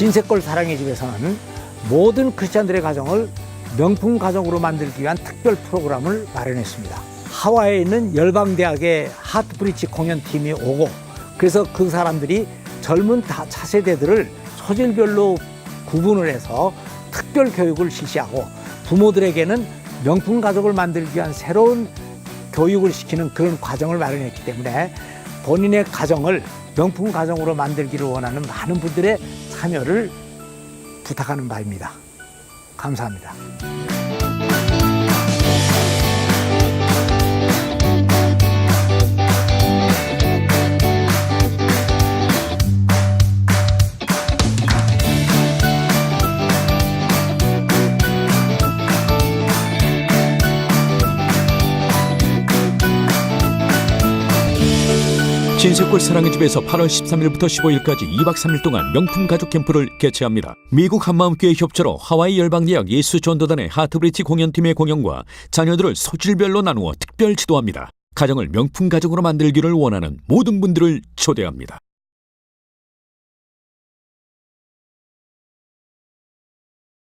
진세골 사랑의 집에서는 모든 크리스찬들의 가정을 명품 가정으로 만들기 위한 특별 프로그램을 마련했습니다. 하와이에 있는 열방대학의 하트브리치 공연팀이 오고 그래서 그 사람들이 젊은 다 차세대들을 소질별로 구분을 해서 특별 교육을 실시하고 부모들에게는 명품 가족을 만들기 위한 새로운 교육을 시키는 그런 과정을 마련했기 때문에 본인의 가정을 명품 가정으로 만들기를 원하는 많은 분들의 참여를 부탁하는 바입니다. 감사합니다. 진세골 사랑의 집에서 8월 13일부터 15일까지 2박 3일 동안 명품 가족 캠프를 개최합니다. 미국 한마음교회 협조로 하와이 열방대학 예수 전도단의 하트브리치 공연팀의 공연과 자녀들을 소질별로 나누어 특별 지도합니다. 가정을 명품 가정으로 만들기를 원하는 모든 분들을 초대합니다.